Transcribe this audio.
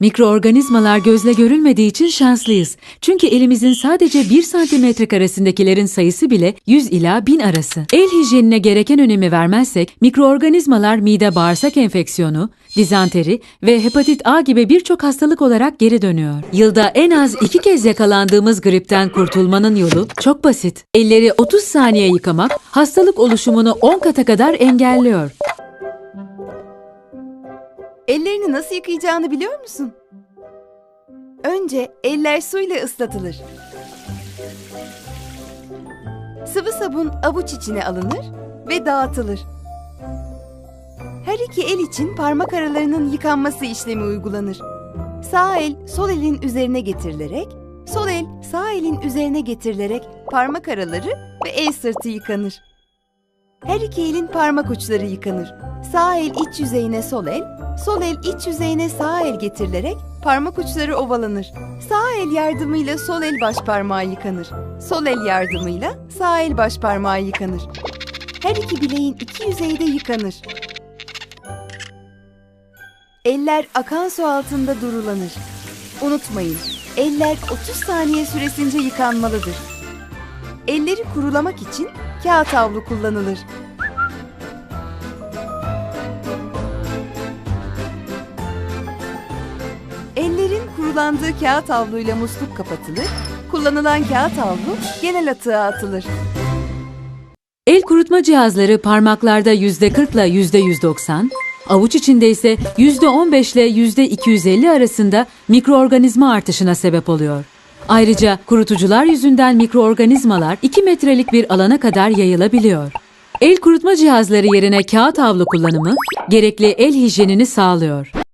Mikroorganizmalar gözle görülmediği için şanslıyız. Çünkü elimizin sadece 1 santimetre karesindekilerin sayısı bile 100 ila 1000 arası. El hijyenine gereken önemi vermezsek mikroorganizmalar mide bağırsak enfeksiyonu, dizanteri ve hepatit A gibi birçok hastalık olarak geri dönüyor. Yılda en az iki kez yakalandığımız gripten kurtulmanın yolu çok basit. Elleri 30 saniye yıkamak hastalık oluşumunu 10 kata kadar engelliyor. Ellerini nasıl yıkayacağını biliyor musun? Önce eller suyla ıslatılır. Sıvı sabun avuç içine alınır ve dağıtılır. Her iki el için parmak aralarının yıkanması işlemi uygulanır. Sağ el sol elin üzerine getirilerek, sol el sağ elin üzerine getirilerek parmak araları ve el sırtı yıkanır. Her iki elin parmak uçları yıkanır. Sağ el iç yüzeyine sol el, sol el iç yüzeyine sağ el getirilerek parmak uçları ovalanır. Sağ el yardımıyla sol el baş parmağı yıkanır. Sol el yardımıyla sağ el baş parmağı yıkanır. Her iki bileğin iki yüzeyi de yıkanır. Eller akan su altında durulanır. Unutmayın, eller 30 saniye süresince yıkanmalıdır. Elleri kurulamak için kağıt havlu kullanılır. Ellerin kurulandığı kağıt havluyla musluk kapatılır. Kullanılan kağıt havlu genel atığa atılır. El kurutma cihazları parmaklarda %40 ile %190, avuç içinde ise %15 ile %250 arasında mikroorganizma artışına sebep oluyor. Ayrıca kurutucular yüzünden mikroorganizmalar 2 metrelik bir alana kadar yayılabiliyor. El kurutma cihazları yerine kağıt havlu kullanımı gerekli el hijyenini sağlıyor.